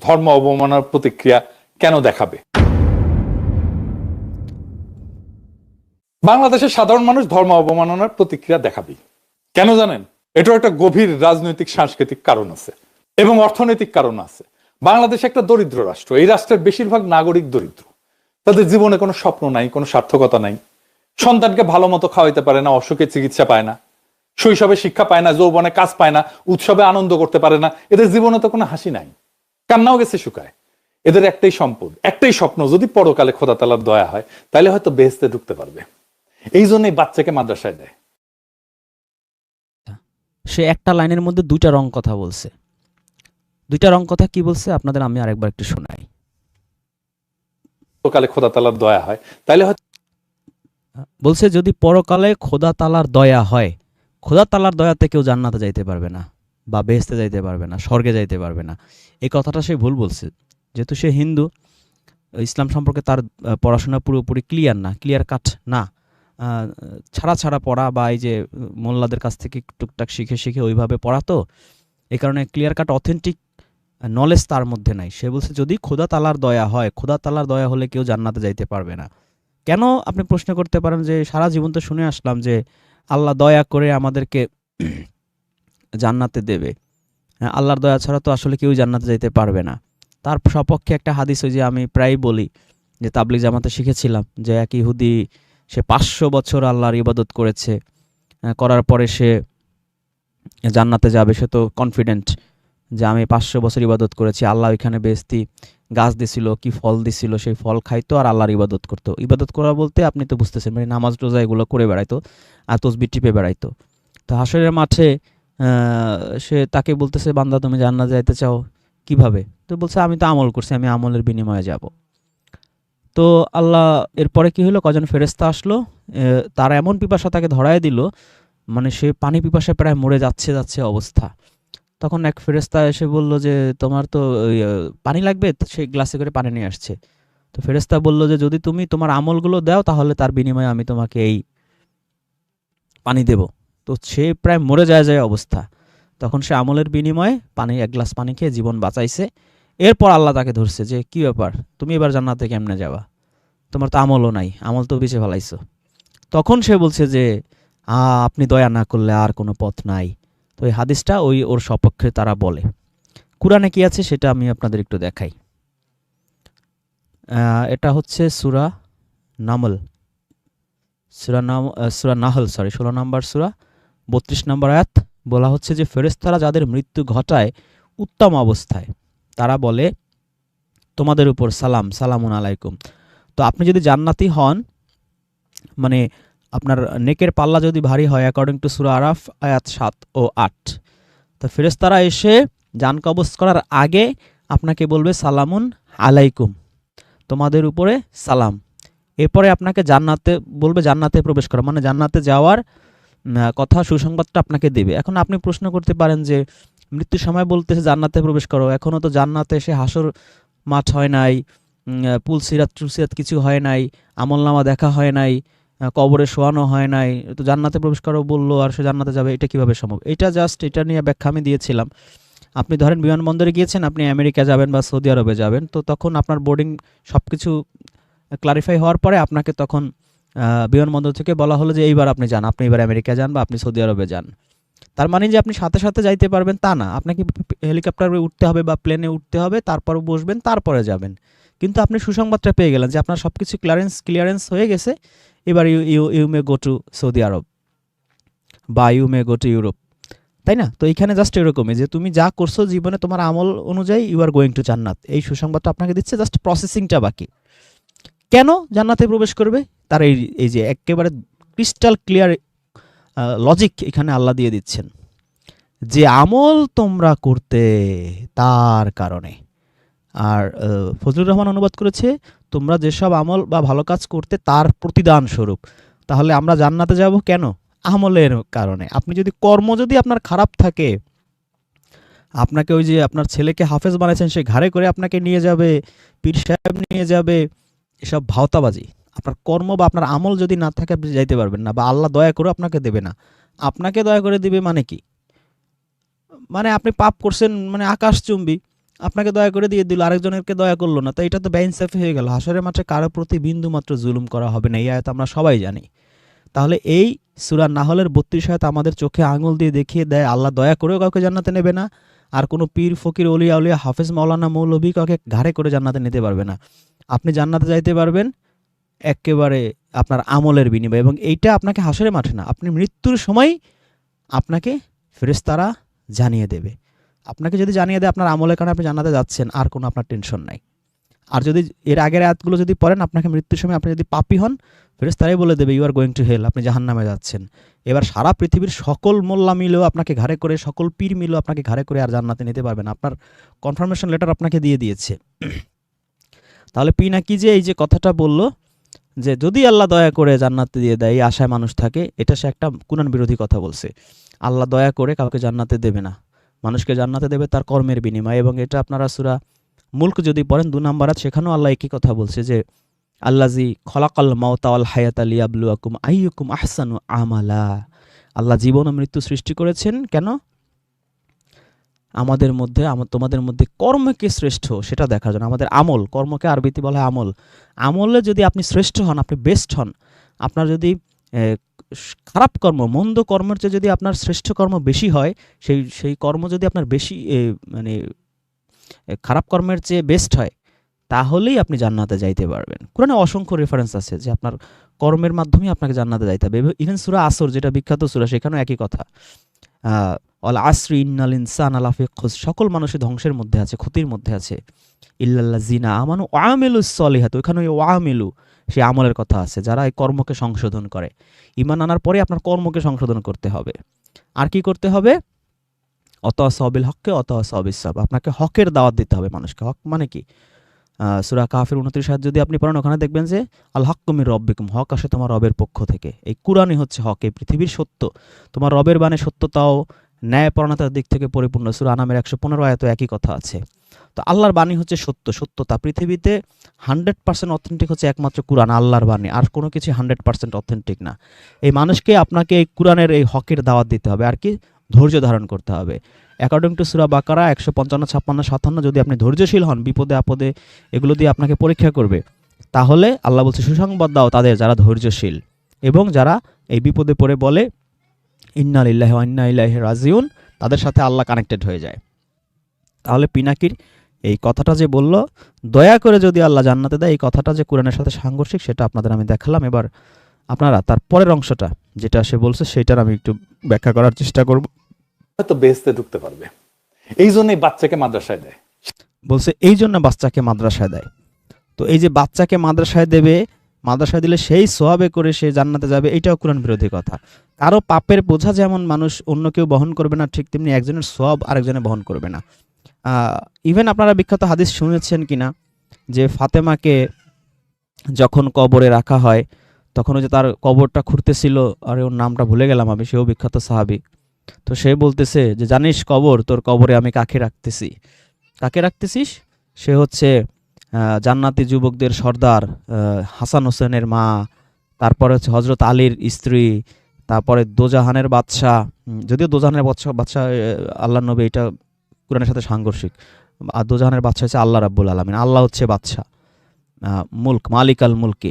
ধর্ম অবমাননার প্রতিক্রিয়া কেন দেখাবে? বাংলাদেশের সাধারণ মানুষ ধর্ম অবমাননার প্রতিক্রিয়া দেখাবেই। কেন জানেন? এটার একটা গভীর রাজনৈতিক, সাংস্কৃতিক কারণ আছে এবং অর্থনৈতিক কারণ আছে। বাংলাদেশ একটা দরিদ্র রাষ্ট্র। এই রাষ্ট্রের বেশিরভাগ নাগরিক দরিদ্র। তাদের জীবনে কোনো স্বপ্ন নাই, কোনো সার্থকতা নাই। সন্তানকে ভালো মতো খাওয়াইতে পারে না, অসুখে চিকিৎসা পায় না। শৈশবে শিক্ষা পায় না, যৌবনে কাজ পায় না, উৎসবে আনন্দ করতে পারে না। এদের জীবনে তো কোনো হাসি নাই। কান্নাও গেছে শুকায়। এদের একটাই সম্পদ একটাই স্বপ্ন যদি পরকালে খোদা তালার দয়া হয় তাহলে হয়তো বেহেস্তে ঢুকতে পারবে। এই জন্যই বাচ্চাকে মাদ্রাসায় দেয়। সে একটা লাইনের মধ্যে দুইটা রং কথা বলছে। দুইটা রং কথা কি বলছে? আপনাদের আমি আরেকবার একটু শোনাই। পরকালে খোদা তালার দয়া হয় তাহলে হয়তো বলছে যদি পরকালে খোদা তালার দয়া হয় খোদা তালার দয়াতে কেউ জান্নাতে যাইতে পারবে না বা বেহেস্তে যাইতে পারবে না স্বর্গে যাইতে পারবে না। এই কথাটা সে ভুল বলছে। যেহেতু সে হিন্দু, ইসলাম সম্পর্কে তার পড়াশোনা পুরোপুরি ক্লিয়ার না ক্লিয়ার কাট না। ছাড়া ছাড়া পড়া বা এই যে মোল্লাদের কাছ থেকে টুকটাক শিখে শিখে ওইভাবে পড়া তো এই কারণে ক্লিয়ার কাট অথেন্টিক নলেজ তার মধ্যে নাই। সে বলছে, যদি খোদা তালার দয়া হয়, খোদা তালার দয়া হলে কেউ জান্নাতে যাইতে পারবে না। কেন আপনি প্রশ্ন করতে পারেন যে, সারা জীবন তো শুনে আসলাম যে, আল্লাহ দয়া করে আমাদেরকে জান্নাতে দেবে। আল্লাহর দয়া ছাড়া তো আসলে কেউ জান্নাতে যাইতে পারবে না। তার সপক্ষে একটা হাদিস ওই যে আমি প্রায় বলি, যে তাবলিগ জামাতে শিখেছিলাম, যে এক ইহুদি, সে পাঁচশো বছর আল্লাহর ইবাদত করেছে করার পরে সে জান্নাতে যাবে, সে তো কনফিডেন্ট যে আমি পাঁচশো বছর ইবাদত করেছি, আল্লাহ ওইখানে বেস্তি গাছ দিছিল, কি ফল দিছিল, সেই ফল খাইতো আর আল্লাহর ইবাদত করতো। ইবাদত করা বলতে আপনি তো বুঝতেছেন মানে নামাজ রোজা এগুলো করে বেড়াইতো আর তসবি টিপে বেড়াইতো। তো হাসরের মাঠে সে তাকে বলতেছে, বান্দা, তুমি জান্নাত যাইতে চাও কীভাবে? তো বলছে, আমি তো আমল করছি, আমি আমলের বিনিময়ে যাব। তো আল্লাহ, এরপরে কি হলো? কজন ফেরেস্তা আসলো তারা এমন পিপাসা তাকে ধরায় দিল মানে সে পানি পিপাসায় প্রায় মরে যাচ্ছে যাচ্ছে অবস্থা। তখন এক ফেরেস্তা এসে বলল যে, তোমার তো পানি লাগবে? সে গ্লাসে করে পানি নিয়ে আসছে। তো ফেরেস্তা বলল যে, যদি তুমি তোমার আমলগুলো দাও, তাহলে তার বিনিময়ে আমি তোমাকে এই পানি দেব। তো সে প্রায় মরে যায় যায় অবস্থা। তখন সে আমলের বিনিময়ে পানি, এক গ্লাস পানি খেয়ে জীবন বাঁচাইছে। এরপর আল্লাহ তাকে ধরছে যে, কি ব্যাপার? তুমি এবার জান্নাতে কেমনে যাবা? তোমার তো আমলও নাই, আমল তো বেঁচে ফেলাইছো। তখন সে বলছে যে আপনি দয়া না করলে আর কোনো পথ নাই। তো এই হাদিসটা ওই ওর সপক্ষে তারা বলে। কোরআনে কি আছে সেটা আমি আপনাদের একটু দেখাই। এটা হচ্ছে সুরা নামল। সুরা নাম সুরা নাহল, সরি, ষোলো নম্বর সুরা। বত্রিশ নম্বর আয়াত বলা হচ্ছে যে, ফেরেশতারা যাদের মৃত্যু ঘটায় উত্তম অবস্থায়, তারা বলে, তোমাদের উপর সালাম, সালামুন আলাইকুম। তো আপনি যদি জান্নাতি হন মানে আপনার নেকের পাল্লা যদি ভারী হয় অ্যাকর্ডিং টু সুরা আরাফ, আয়াত সাত ও আট। তো ফেরেশতারা এসে যান কবজ করার আগে আপনাকে বলবে, সালামুন আলাইকুম, তোমাদের উপরে সালাম। এরপরে আপনাকে জান্নাতে, বলবে, জান্নাতে প্রবেশ করা মানে জান্নাতে যাওয়ার কথা সুসংবাদটা আপনাকে দেবে। এখন আপনি প্রশ্ন করতে পারেন যে মৃত্যুর সময় বলতেছে জান্নাতে প্রবেশ করো এখনও তো জান্নাতে এসে হাসর মাঠ হয় নাই উম, আহ, পুলসিরাত টুলসিরাত কিছু হয় নাই আমলনামা দেখা হয় নাই কবরে শোয়ানো হয় নাই তো জান্নাতে প্রবেশ করো বলল আর সে জান্নাতে যাবে এটা কীভাবে সম্ভব? এটা জাস্ট এটা নিয়ে ব্যাখ্যা আমি দিয়েছিলাম। আপনি ধরেন বিমানবন্দরে গিয়েছেন আপনি আমেরিকা যাবেন বা সৌদি আরবে যাবেন তো তখন আপনার বোর্ডিং সব কিছু ক্লারিফাই হওয়ার পরে আপনাকে তখন বিমানবন্দর থেকে বলা হলো যে এইবার আপনি যান, আপনি এবার আমেরিকা যান বা আপনি সৌদি আরবে যান। তার মানে যে আপনি সাথে সাথে যাইতে পারবেন তা না। আপনাকে হেলিকপ্টারে উঠতে হবে বা প্লেনে উঠতে হবে, তারপর বসবেন, তারপরে যাবেন। কিন্তু আপনি সুসংবাদটা পেয়ে গেলেন যে আপনার সব কিছু ক্লিয়ারেন্স ক্লিয়ারেন্স হয়ে গেছে, এবার you you you may go to Saudi Arab বা you may go to Europe. তাই না? তো এখানে জাস্ট এরকমই যে তুমি যা করছ জীবনে তোমার আমল অনুযায়ী ইউ আর গোয়িং টু জান্নাত। এই সুসংবাদটা আপনাকে দিচ্ছে জাস্ট প্রসেসিংটা বাকি। কেন জান্নাতে প্রবেশ করবে? তার এই এই যে একেবারে ক্রিস্টাল ক্লিয়ার লজিক এখানে আল্লাহ দিয়ে দিচ্ছেন যে আমল তোমরা করতে তার কারণে। আর ফজলুর রহমান অনুবাদ করেছে, তোমরা যেসব আমল বা ভালো কাজ করতে তার প্রতিদান স্বরূপ, তাহলে আমরা জান্নাতে যাব কেন? আমলের কারণে। আপনি যদি কর্ম যদি আপনার খারাপ থাকে, আপনাকে ওই যে আপনার ছেলেকে হাফেজ বানাইছেন, সে ঘাড়ে করে আপনাকে নিয়ে যাবে, পীর সাহেব নিয়ে যাবে, এসব ভাওতাবাজি। আপনার কর্ম বা আপনার আমল যদি না থাকে, আপনি যাইতে পারবেন না বা আল্লাহ দয়া করে আপনাকে দেবে না। আপনাকে দয়া করে দিবে মানে কি? মানে আপনি পাপ করছেন মানে আকাশচুম্বী আপনাকে দয়া করে দিয়ে দিল আরেকজনেরকে দয়া করল না, তো এটা তো বেইনসাফি হয়ে গেল। হাসরের মাঠে কারও প্রতি বিন্দু মাত্র জুলুম করা হবে না, এই আয়াত আমরা সবাই জানি। তাহলে এই সুরা নাহলের বত্রিশ আয়াত আমাদের চোখে আঙুল দিয়ে দেখিয়ে দেয়, আল্লাহ দয়া করেও কাউকে জান্নাতে নেবে না, আর কোনো পীর, ফকির, অলিয়া উলিয়া হাফেজ, মাওলানা মৌলভী কাউকে ঘাড়ে করে জান্নাতে নিতে পারবে না। আপনি জান্নাতে যাইতে পারবেন একেবারে আপনার আমলের বিনিময় এবং এইটা আপনাকে হাসরের মাঠে না, আপনি মৃত্যুর সময় আপনাকে ফেরেশতারা জানিয়ে দেবে। আপনাকে যদি জানিয়ে দেয় আপনার আমলের কারণে আপনি জান্নাতে যাচ্ছেন, আর কোনো আপনার টেনশন নাই। আর যদি এর আগের আয়াতগুলো যদি পড়েন, আপনাকে মৃত্যুর সময় আপনি যদি পাপি হন, ফেরেশতারাই বলে দেবে you are going to hell আপনি জাহান্নামে যাচ্ছেন। এবার সারা পৃথিবীর সকল মোল্লা মিলেও আপনাকে ঘাড়ে করে, সকল পীর মিলেও আপনাকে ঘাড়ে করে আর জান্নাতে নিতে পারবেন। আপনার কনফার্মেশন লেটার আপনাকে দিয়ে দিয়েছে। তাহলে পিনাকি যে এই যে কথাটা বলল যে যদি আল্লাহ দয়া করে জান্নাতে দিয়ে দেয় এই আশায় মানুষ থাকে এটা সে একটা কুনান বিরোধী কথা বলছে। আল্লাহ দয়া করে কাউকে জান্নাতে দেবে না। মানুষকে জান্নাতে দেবে তার কর্মের বিনিময়ে এবং এটা আপনারা সুরা মুল্ক যদি পড়েন দু নম্বর আয়াত, সেখানেও আল্লাহ একই কথা বলছে যে আল্লাজি খলাকাল মাওতাওয়াল হায়াত আলী আবলু আকুম আইয়ুকুম আহসানু আমালা। আল্লাহ জীবন ও মৃত্যু সৃষ্টি করেছেন। কেন? আমাদের মধ্যে তোমাদের মধ্যে কর্মকে শ্রেষ্ঠ সেটা দেখার জন্য। আমাদের আমল, কর্মকে আরবিতে বলা হয় আমল। আমলে যদি আপনি শ্রেষ্ঠ হন, আপনি বেস্ট হন, আপনার যদি খারাপ কর্ম, মন্দ কর্মের চেয়ে যদি আপনার শ্রেষ্ঠ কর্ম বেশি হয়, সেই সেই কর্ম যদি আপনার বেশি মানে খারাপ কর্মের চেয়ে বেস্ট হয়, তাহলেই আপনি জান্নাতে যাইতে পারবেন। কোরআনে অসংখ্য রেফারেন্স আছে যে আপনার কর্মের মাধ্যমে আপনাকে জান্নাতে যাইতে হবে। ইভেন সুরা আসর, যেটা বিখ্যাত সুরা, সেখানেও একই কথা। অল আসরি ইন্নাল ইনসান আলাফি খুস সকল মানুষই ধ্বংসের মধ্যে আছে, ক্ষতির মধ্যে আছে। ইল্লাল্লাহ জিনা আমানু ওয়ামেলু সলিহাত ওইখানে ওই ওয়ামেলু সে আমলের কথা আছে, যারা এই কর্মকে সংশোধন করে। ইমান আনার পরে আপনার কর্মকে সংশোধন করতে হবে। আর কি করতে হবে? অত সবিল হককে অত সবিল সব। আপনাকে হকের দাওয়াত দিতে হবে মানুষকে। হক মানে কি? সুরা কাফের উনত্রিশ হাত যদি আপনি পড়েন, ওখানে দেখবেন যে, আল হক কুমির রব্বিকুম, হক আসে তোমার রবের পক্ষ থেকে। এই কোরআনই হচ্ছে হক, এই পৃথিবীর সত্য। তোমার রবের বানে সত্যতাও ন্যায়পরণতার দিক থেকে পরিপূর্ণ। সুরা আনামের একশো পনেরো আয়ত একই কথা আছে। তো আল্লাহর বাণী হচ্ছে সত্য। সত্যতা পৃথিবীতে হান্ড্রেড পার্সেন্ট অথেন্টিক হচ্ছে একমাত্র কোরআন, আল্লাহর বাণী। আর কোনো কিছু হান্ড্রেড পার্সেন্ট অথেন্টিক না। এই মানুষকে আপনাকে এই কোরআনের এই হকের দাওয়াত দিতে হবে। আর কি? ধৈর্য ধারণ করতে হবে। অ্যাকর্ডিং টু সুরা বাকারা, একশো পঞ্চান্ন, ছাপ্পান্ন, সাতান্ন, যদি আপনি ধৈর্যশীল হন, বিপদে আপদে এগুলো দিয়ে আপনাকে পরীক্ষা করবে। তাহলে আল্লাহ বলছে, সুসংবাদ দাও তাদের যারা ধৈর্যশীল। এবং যারা এই বিপদে পড়ে বলে ইন্না লিল্লাহি ওয়া ইন্না ইলাইহি রাজিউন তাদের সাথে আল্লাহ কানেক্টেড হয়ে যায়। তাহলে পিনাকির এই কথাটা যে বলল দয়া করে যদি আল্লাহ জান্নাতে দেয় এই কথাটা যে কোরআনের সাথে সাংঘর্ষিক সেটা আপনাদের আমি দেখালাম। এবার আপনারা তার পরের অংশটা যেটা সে বলছে সেটার আমি একটু ব্যাখ্যা করার চেষ্টা করব। হয়তো বেহেস্তে ঢুকতে পারবে। এই জন্যই বাচ্চাকে মাদ্রাসায় দেয়। বলছে এই জন্য বাচ্চাকে মাদ্রাসায় দেয়। তো এই যে বাচ্চাকে মাদ্রাসায় দেবে মাদ্রাসায় দিলে সেই সোয়াবে করে সে জান্নাতে যাবে, এটাও কোরআন বিরোধী কথা। কারও পাপের বোঝা যেমন মানুষ অন্য কেউ বহন করবে না, ঠিক তেমনি একজনের সোয়াব আরেকজনে বহন করবে না। ইভেন আপনারা বিখ্যাত হাদিস শুনেছেন কিনা, যে ফাতেমাকে যখন কবরে রাখা হয়, তখন যে তার কবরটা খুঁড়তেছিল, আরে ওর নামটা ভুলে গেলাম আমি, সেও বিখ্যাত সাহাবি। তো সে বলতেছে যে, জানিস কবর, তোর কবরে আমি কাকে রাখতেছি? কাকে রাখতেছিস? সে হচ্ছে জান্নাতি যুবকদের সর্দার হাসান হোসেনের মা, তারপরে হচ্ছে হজরত আলীর স্ত্রী, তারপরে দোজাহানের বাদশাহ যদিও দোজাহানের বাদশাহ বাদশাহ আল্লাহ নবী এটা কোরআনের সাথে সাংঘর্ষিক। আর দোজাহানের বাদশাহ হচ্ছে আল্লাহ রাব্বুল আলমিন, আল্লাহ হচ্ছে বাদশাহ মুলক মালিক আল মুলকে।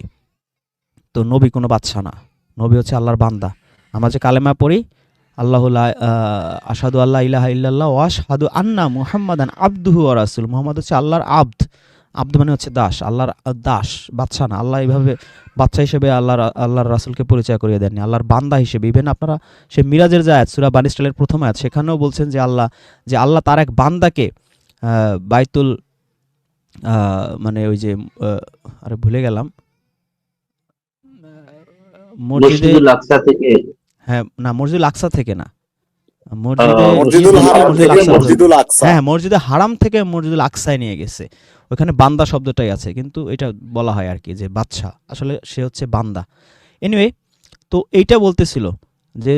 তো নবী কোনো বাদশাহ না, নবী হচ্ছে আল্লাহর বান্দা। আমরা যে কালেমা পড়ি, আল্লাহ আসাদু আল্লাহ ইলাহা ইল্লাল্লাহ ওয়াশহাদু আন্না মুহাম্মাদান আব্দুহু রাসূল, মুহাম্মদ হচ্ছে আল্লাহর আব্দ। আব্দ মানে হচ্ছে দাস আল্লাহর দাস বাদশা না আল্লাহ এইভাবে বাচ্চা হিসেবে আল্লাহর আল্লাহর রাসূলকে পরিচয় করিয়ে দেননি আল্লাহর বান্দা হিসেবে। ইভেন আপনারা সে মিরাজের যে আয়াত সূরা বানী ইসরাইলের প্রথম আয়াত সেখানেও বলছেন যে আল্লাহ যে আল্লাহ তার এক বান্দাকে আহ, বাইতুল আহ, মানে ওই যে আরে ভুলে গেলাম। মসজিদে হ্যাঁ না মসজিদুল আকসা থেকে না। মসজিদুল হ্যাঁ মসজিদে হারাম থেকে মসজিদুল আকসায় নিয়ে গেছে। ওখানে বান্দা শব্দটাই আছে কিন্তু এটা বলা হয় আর কি যে বাদশা আসলে সে হচ্ছে বান্দা। এনিওয়ে তো এইটা বলতেছিল যে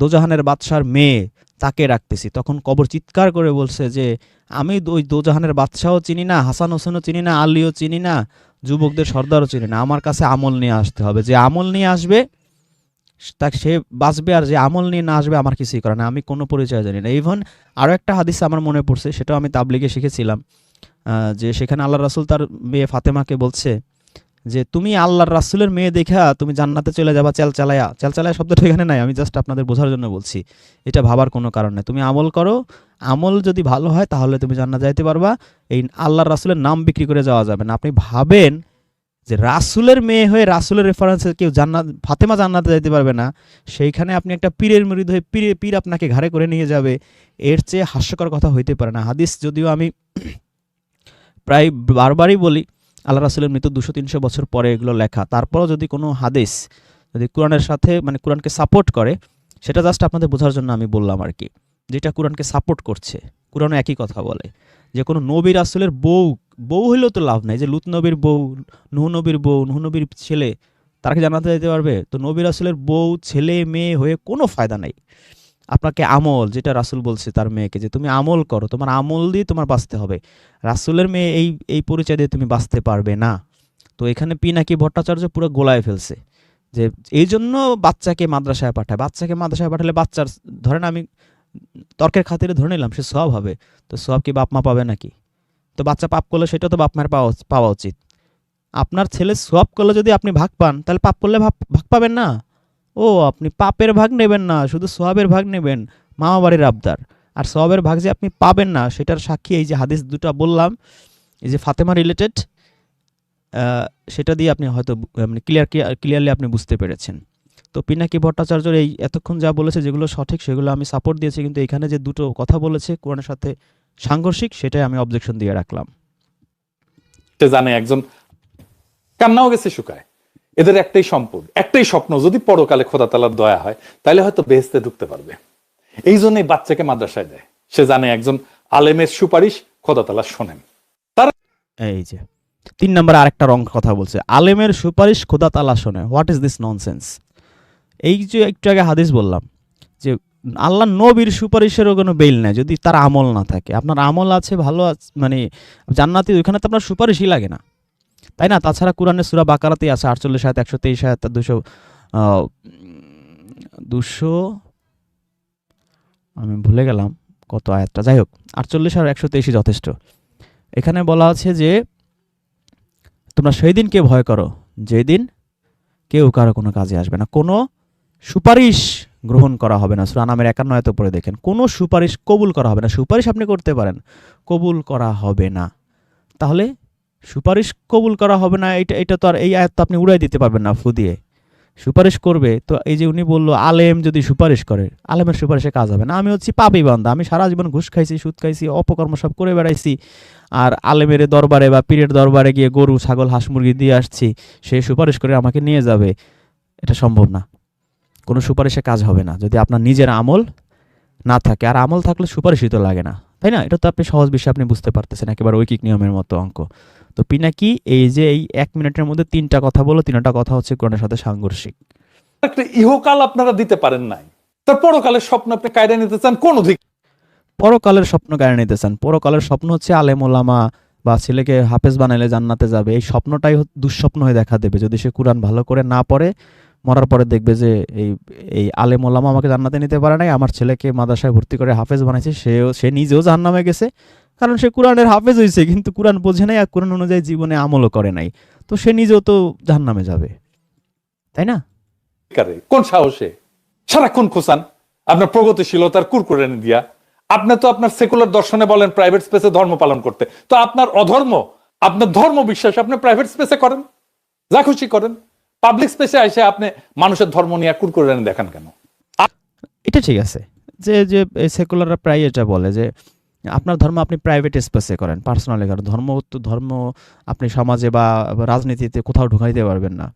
দোজাহানের বাদশার মেয়ে তাকে রাখতেছি। তখন কবর চিৎকার করে বলছে যে আমি ওই দোজাহানের বাদশাও চিনি না হাসান হোসেনও চিনি না আলীও চিনি না যুবকদের সর্দারও চিনি না। আমার কাছে আমল নিয়ে আসতে হবে। যে আমল নিয়ে আসবে তাকে সে বাঁচবে আর যে আমল নিয়ে না আসবে আমার কিছুই করে না আমি কোনো পরিচয় জানি না। ইভন আরও একটা হাদিস আমার মনে পড়ছে, সেটাও আমি তাবলিগে শিখেছিলাম যে সেখানে আল্লাহ রাসুল তার মেয়ে ফাতেমাকে বলছে যে, তুমি আল্লাহর রাসুলের মেয়ে দেখা, তুমি জান্নাতে চলে যাবা, চেল চালায়া। চেল চালায়া শব্দটা এখানে নাই, আমি জাস্ট আপনাদের বোঝার জন্য বলছি। এটা ভাবার কোনো কারণ নেই। তুমি আমল করো, আমল যদি ভালো হয় তাহলে তুমি জান্নাত যাইতে পারবা। এই আল্লাহর রাসুলের নাম বিক্রি করে যাওয়া যাবে না। আপনি ভাবেন যে রাসুলের মেয়ে হয়ে রাসুলের রেফারেন্সে কেউ জান্নাত, ফাতেমা জান্নাতে যাইতে পারবে না, সেইখানে আপনি একটা পীরের মরিদ হয়ে পীরে, পীর আপনাকে ঘাড়ে করে নিয়ে যাবে, এর চেয়ে হাস্যকর কথা হইতে পারে না। হাদিস যদিও আমি প্রায় বারবারই বলি, আল্লাহ রাসুলের মৃত্যু দুশো তিনশো বছর পরে এগুলো লেখা। তারপরও যদি কোনো হাদিস, যদি কোরআনের সাথে মানে কোরআনকে সাপোর্ট করে, সেটা জাস্ট আপনাদের বোঝার জন্য আমি বললাম আর কি, যেটা কোরআনকে সাপোর্ট করছে, কোরআনও একই কথা বলে। যে কোনো নবীর আসলের বউ বউ হইলেও তো লাভ নাই। যে লুত নবীর বউ, নুহ নবীর বউ, নুহ নবীর ছেলে, তারা কি জানাতে যেতে পারবে? তো নবী রাসুলের বউ, ছেলে, মেয়ে হয়ে কোনো ফায়দা নাই। আপনাকে আমল, যেটা রাসুল বলছে তার মেয়েকে, যে তুমি আমল করো, তোমার আমল দিয়ে তোমার বাঁচতে হবে। রাসুলের মেয়ে এই এই পরিচয় দিয়ে তুমি বাঁচতে পারবে না। তো এখানে পিনাকি ভট্টাচার্য পুরো গোলায় ফেলছে। যে এই জন্য বাচ্চাকে মাদ্রাসায় পাঠায়। বাচ্চাকে মাদ্রাসায় পাঠালে বাচ্চার, ধরেন আমি তর্কের খাতিরে ধরে নিলাম, সে সব হবে। তো সব কি বাপ মা পাবে নাকি? তো বাচ্চা পাপ করলে সেটা তো বাপ মায়ের পাওয়া পাওয়া উচিত। আপনার ছেলে সব করলে যদি আপনি ভাগ পান, তাহলে পাপ করলে ভাগ ভাগ পাবেন না? ও, আপনি পাপের ভাগ নেবেন না, শুধু সোয়াবের ভাগ নেবেন। মামা বাড়ির আবদার। আর সোয়াবের ভাগ যে আপনি পাবেন না, সেটার সাক্ষী এই যে হাদিস দুটো বললাম, এই যে ফাতেমা রিলেটেড সেটা দিয়ে আপনি হয়তো মানে ক্লিয়ার ক্লিয়ারলি আপনি বুঝতে পেরেছেন। তো পিনাকি ভট্টাচার্যর এই এতক্ষণ যা বলেছে যেগুলো সঠিক সেগুলো আমি সাপোর্ট দিয়েছি কিন্তু এখানে যে দুটো কথা বলেছে কোরআনের সাথে সাংঘর্ষিক সেটাই আমি অবজেকশন দিয়ে রাখলাম। সে জানে একজন কান্নাও গেছে শুকায়। এদের একটাই সম্পদ একটাই স্বপ্ন যদি পরকালে খোদা তালার দয়া হয় তাহলে হয়তো বেহেস্তে ঢুকতে পারবে। এই জন্যই বাচ্চাকে মাদ্রাসায় দেয়। সে জানে একজন আলেমের সুপারিশ খোদা তালা শোনেন। এই যে তিন নম্বরে আরেকটা রং কথা বলছে আলেমের সুপারিশ খোদা তালা শোনে। হোয়াট ইজ দিস ননসেন্স এই যে একটু আগে হাদিস বললাম যে আল্লাহ নবীর সুপারিশেরও কোনো বেল নেই, যদি তার আমল না থাকে। আপনার আমল আছে, ভালো মানে জান্নাতি, ওইখানে তো আপনার সুপারিশই লাগে না। তাই না? তাছাড়া কোরআনের সুরা বাকারাতেই আছে, আটচল্লিশ হাত একশো তেইশ হাত দুশো দুশো, আমি ভুলে গেলাম কত আয়াতটা। যাই হোক, আটচল্লিশ আর একশো তেইশই যথেষ্ট। এখানে বলা আছে যে তোমরা সেই দিনকে ভয় করো, যেদিন কেউ কারও কোনো কাজে আসবে না। কোনো সুপারিশ গ্রহণ করা হবে না। সুরা নামের একান্ন আয়ত পরে দেখেন, কোনো সুপারিশ কবুল করা হবে না। সুপারিশ আপনি করতে পারেন, কবুল করা হবে না। তাহলে সুপারিশ কবুল করা হবে না এটা এটা তো আর এই আয়াত তো আপনি উড়াই দিতে পারবেন না, ফু দিয়ে। সুপারিশ করবে, তো এই যে উনি বলল, আলেম যদি সুপারিশ করে, আলেমের সুপারিশে কাজ হবে না। আমি হচ্ছি পাপি বান্দা, আমি সারা জীবন ঘুষ খাইছি, সুদ খাইছি, অপকর্ম সব করে বেড়াইছি, আর আলেমের দরবারে বা পীরের দরবারে গিয়ে গরু, ছাগল, হাঁস মুরগি দিয়ে আসছি, সে সুপারিশ করে আমাকে নিয়ে যাবে, এটা সম্ভব না। কোনো সুপারিশে কাজ হবে না যদি আপনার নিজের আমল না থাকে। আর আমল থাকলে সুপারিশই তো লাগে না তাই না? এটা তো আপনি সহজ বিষয় আপনি বুঝতে পারতেছেন একেবারে ঐকিক নিয়মের মতো অঙ্ক। তো পিনাকি এই যে এই এক মিনিটের মধ্যে তিনটা কথা বলো তিনটা কথা হচ্ছে কোরআনের সাথে সাংঘর্ষিক। একটা ইহকাল আপনারা দিতে পারেন নাই। তার পরকালের স্বপ্ন আপনি কায়দা নিতে চান কোন অধিকার পরকালের স্বপ্ন গায়ে নিতে চান। পরকালের স্বপ্ন হচ্ছে আলেম ওলামা বা ছেলেকে হাফেজ বানাইলে জান্নাতে যাবে। এই স্বপ্নটাই দুঃস্বপ্ন হয়ে দেখা দেবে। যদি সে কোরআন ভালো করে না পড়ে মরার পরে দেখবে যে এই এই আলেম ওলামা আমাকে জান্নাতে নিতে পারে নাই, আমার ছেলেকে মাদ্রাসায় ভর্তি করে হাফেজ বানাইছে, সেও, সে নিজেও জাহান্নামে গেছে। কারণ সে কোরআনের হাফেজ হয়েছে কিন্তু কোরআন বোঝে নাই আর কোরআন অনুযায়ী জীবনে আমলও করে নাই। তো সে নিজেও তো জাহান্নামে যাবে। তাই না? কোন সাহসে? সারাক্ষণ খোঁচান। আপনার প্রগতিশীলতার কুরকুরে দিয়া। আপনি তো আপনার সেকুলার দর্শনে বলেন প্রাইভেট স্পেসে ধর্ম পালন করতে। তো আপনার অধর্ম, আপনার ধর্ম বিশ্বাস আপনি প্রাইভেট স্পেসে করেন। যা খুশি করেন। পাবলিক স্পেসে এসে আপনি মানুষের ধর্ম নিয়ে কুরকুরে দেখান কেন? এটা ঠিক আছে। যে যে সেকুলাররা প্রায় এটা বলে যে, আপনার ধর্ম আপনি প্রাইভেট স্পেসে করেন পার্সোনালি করেন। ধর্ম তো, ধর্ম আপনি সমাজে বা রাজনীতিতে কোথাও ঢুকাইতে পারবেন না।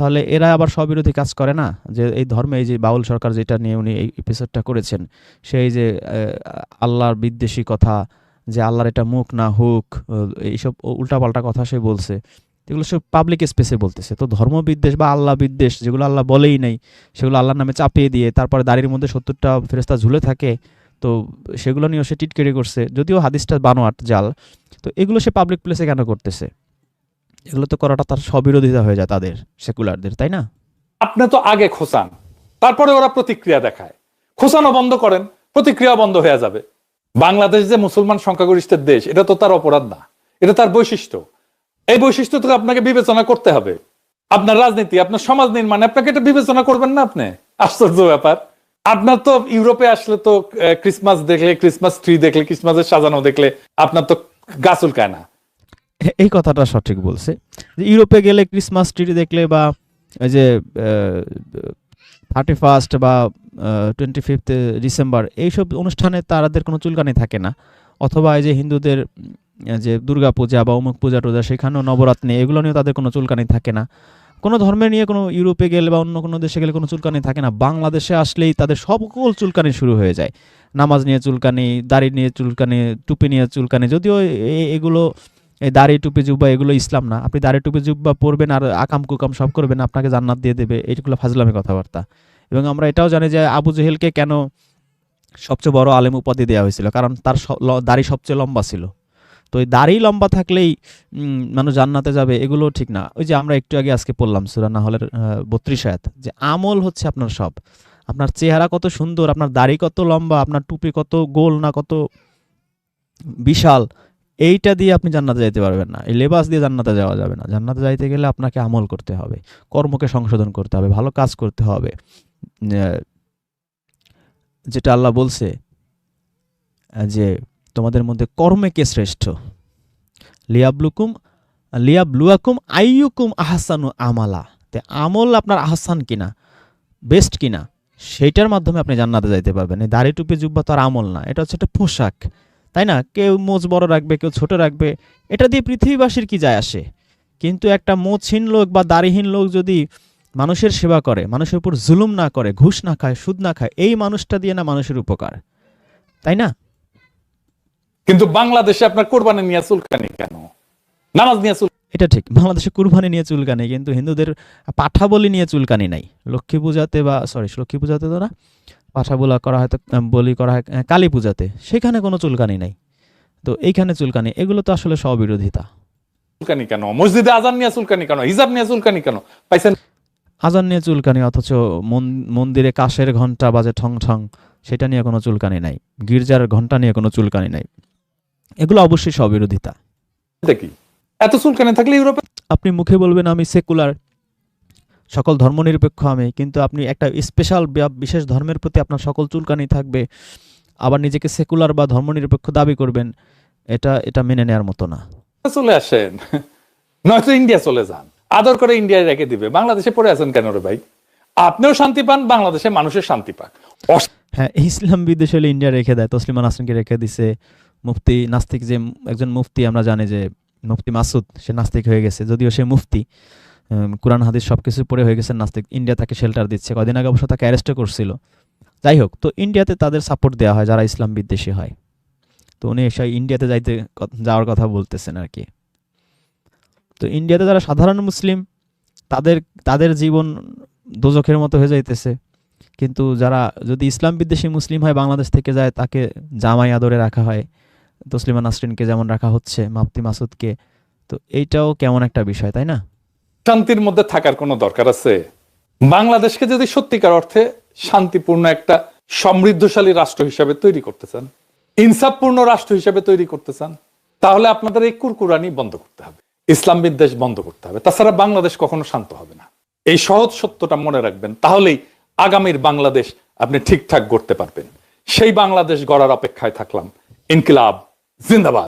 তাহলে এরা আবার স্ববিরোধী কাজ করে না? যে, এই ধর্মে এই যে বাউল সরকার যেটা নিয়ে উনি এই এপিসোডটা করেছেন, সেই যে আল্লাহর বিদ্বেষী কথা, যে আল্লাহর এটা মুখ না হুক এইসব উল্টাপাল্টা কথা সে বলছে। এগুলো সব পাবলিক স্পেসে বলতেছে। তো ধর্ম বিদ্বেষ বা আল্লাহ বিদ্বেষ যেগুলো আল্লাহ বলেই নেই, সেগুলো আল্লাহর নামে চাপিয়ে দিয়ে তারপরে দাড়ির মধ্যে সত্তরটা ফেরেস্তা ঝুলে থাকে, তো সেগুলো নিয়েও সে টিটকেরি করছে। যদিও হাদিসটা বানোয়াট জাল, তো এগুলো সে পাবলিক প্লেসে কেন করতেছে? এগুলো তো করাটা তার স্ববিরোধিতা হয়ে যায় তাদের সেকুলারদের তাই না? আপনি তো আগে খোঁচান, তারপরে ওরা প্রতিক্রিয়া দেখায়। খোসানো বন্ধ করেন, প্রতিক্রিয়া বন্ধ হয়ে যাবে। বাংলাদেশ যে মুসলমান সংখ্যাগরিষ্ঠের দেশ, এটা তো তার অপরাধ না, এটা তার বৈশিষ্ট্য। এই বৈশিষ্ট্য তো আপনাকে বিবেচনা করতে হবে। আপনার রাজনীতি, আপনার সমাজ নির্মাণে আপনাকে এটা বিবেচনা করবেন না আপনি? আশ্চর্য ব্যাপার। আপনার তো ইউরোপে আসলে তো ক্রিসমাস দেখলে ক্রিসমাস ট্রি দেখলে ক্রিসমাসের সাজানো দেখলে আপনার তো গাছ উল্কায় না এই কথাটা সঠিক বলছে। ইউরোপে গেলে ক্রিসমাস ট্রি দেখলে বা এই যে থার্টি ফার্স্ট বা টোয়েন্টি ফিফথ ডিসেম্বর এইসব অনুষ্ঠানে তারাদের কোনো চুলকানি থাকে না। অথবা এই যে হিন্দুদের যে দুর্গা পূজা বা অমুক পূজা টুজা সেখানেও নবরাত্রি, এগুলো নিয়েও তাদের কোনো চুলকানি থাকে না। কোনো ধর্মের নিয়ে কোনো ইউরোপে গেলে বা অন্য কোনো দেশে গেলে কোনো চুলকানি থাকে না। বাংলাদেশে আসলেই তাদের সকল চুলকানি শুরু হয়ে যায়। নামাজ নিয়ে চুলকানি, দাড়ি নিয়ে চুলকানি, টুপি নিয়ে চুলকানি, যদিও এগুলো এই দাড়ি, টুপি, জুব্বা এগুলো ইসলাম না। আপনি দাড়ি, টুপি, জুব্বা পরবেন আর আকাম, কুকাম সব করবেন, আপনাকে জান্নাত দিয়ে দেবে। এইগুলো ফাজলামি কথাবার্তা। এবং আমরা এটাও জানি যে আবু জেহেলকে কেন সবচেয়ে বড় আলেম উপাধি দেওয়া হয়েছিল? কারণ তার দাড়ি সবচেয়ে লম্বা ছিল। তো এই দাড়ি লম্বা থাকলেই মানুষ জান্নাতে যাবে, এগুলো ঠিক না। ওই যে আমরা একটু আগে আজকে পড়লাম সুরা না হলের বত্রিশ আয়াত, যে আমল হচ্ছে আপনার সব। আপনার চেহারা কত সুন্দর, আপনার দাড়ি কত লম্বা, আপনার টুপি কত গোল না কত বিশাল, এইটা দিয়ে আপনি জান্নাতে যাইতে পারবেন না। এই লেবাস দিয়ে জান্নাতে যাওয়া যাবে না। জান্নাতে যাইতে গেলে আপনাকে আমল করতে হবে, কর্মকে সংশোধন করতে হবে, ভালো কাজ করতে হবে। যেটা আল্লাহ বলছে, যে তোমাদের মধ্যে কর্মে কে শ্রেষ্ঠ? লিয়াবলুকুম, লিয়াবলুয়াকুম আইয়ুকুম আহসানু আমালা। তে আমল আপনার আহসান কিনা? বেস্ট কিনা? সেইটার মাধ্যমে আপনি জান্নাতে যাইতে পারবেন। এই দাড়ি টুপি জুব্বা তো আর আমল না, এটা হচ্ছে একটা পোশাক, তাই না? কেউ মোচ বড় রাখবে, কেউ ছোট রাখবে, এটা দিয়ে পৃথিবীবাসীর কি যায় আসে? কিন্তু একটা মোচহীন লোক বা দাড়িহীন লোক যদি মানুষের সেবা করে, মানুষের উপর জুলুম না করে, ঘুষ না খায়, সুদ না খায়, এই মানুষটা দিয়ে না মানুষের উপকার, তাই না? কিন্তু বাংলাদেশে আপনার কোরবানি নিয়ে চুলকানি কেন? নামাজ নিয়ে চুল এটা ঠিক বাংলাদেশে কুরবানি নিয়ে চুলকানি কিন্তু হিন্দুদের পাঠা বলি নিয়ে চুলকানি নাই। লক্ষ্মী পূজাতে বা সরি লক্ষ্মী পূজাতে তো না পাঠা বলা করা হয় বলি করা হয় কালী পূজাতে সেখানে কোনো চুলকানি নাই। তো এইখানে চুলকানি এগুলো তো আসলে স্ববিরোধিতা। চুলকানি কেন? মসজিদে আজান নিয়ে চুলকানি কেন? হিজাব নিয়ে চুলকানি কেন? পাইছেন আজান নিয়ে চুলকানি অথচ মন- মন্দিরে কাশের ঘণ্টা বাজে ঠং ঠং সেটা নিয়ে কোনো চুলকানি নাই। গির্জার ঘণ্টা নিয়ে কোনো চুলকানি নাই। এগুলো অবশ্যই স্ববিরোধিতা। কি? এত চুলকানি থাকলে ইউরোপে আপনি মুখে বলবেন আমি সেকুলার সকল ধর্মনিরপেক্ষ আমি কিন্তু আপনি একটা স্পেশাল বিশেষ ধর্মের প্রতি আপনার সকল চুলকানি থাকবে আবার নিজেকে সেকুলার বা ধর্মনিরপেক্ষ দাবি করবেন এটা এটা মেনে নেওয়ার মতো না। চলে আসেন। নয়তো ইন্ডিয়া চলে যান। আদর করে ইন্ডিয়ায় রেখে দিবে। বাংলাদেশে পড়ে আছেন কেন রে ভাই? আপনিও শান্তি পান বাংলাদেশে মানুষের শান্তি পাক। হ্যাঁ ইসলাম বিদেশে হলে ইন্ডিয়া রেখে দেয় তসলিমা নাসরিনকে রেখে দিছে। মুফতি নাস্তিক যে একজন মুফতি, আমরা জানি যে মুফতি মাসুদ, সে নাস্তিক হয়ে গেছে। যদিও সে মুফতি কোরআন, হাদিস সব কিছু পড়ে হয়ে গেছে নাস্তিক। ইন্ডিয়া তাকে শেল্টার দিচ্ছে। কদিন আগে অবশ্য তাকে অ্যারেস্টও করছিল। যাই হোক, তো ইন্ডিয়াতে তাদের সাপোর্ট দেওয়া হয়, যারা ইসলাম বিদ্বেষী হয়। তো উনি এসে ইন্ডিয়াতে যাইতে যাওয়ার কথা বলতেছেন আর কি। তো ইন্ডিয়াতে যারা সাধারণ মুসলিম, তাদের তাদের জীবন দোজখের মতো হয়ে যাইতেছে। কিন্তু যারা যদি ইসলাম বিদ্বেষী মুসলিম হয়, বাংলাদেশ থেকে যায়, তাকে জামাই আদরে রাখা হয়। তসলিমা নাসরিনকে যেমন রাখা হচ্ছে, মাফতি মাসুদকে, তো এইটাও কেমন একটা বিষয়, তাই না? শান্তির মধ্যে থাকার কোনো দরকার আছে? বাংলাদেশকে যদি সত্যিকার অর্থে শান্তিপূর্ণ একটা সমৃদ্ধশালী রাষ্ট্র হিসাবে তৈরি করতে চান, ইনসাফপূর্ণ রাষ্ট্র হিসাবে তৈরি করতে চান, তাহলে আপনাদের এই কুরকুরানি বন্ধ করতে হবে। ইসলাম বিদ্বেষ বন্ধ করতে হবে। তাছাড়া বাংলাদেশ কখনো শান্ত হবে না। এই সহজ সত্যটা মনে রাখবেন, তাহলেই আগামীর বাংলাদেশ আপনি ঠিকঠাক গড়তে পারবেন। সেই বাংলাদেশ গড়ার অপেক্ষায় থাকলাম। ইনকিলাব। ズンダバ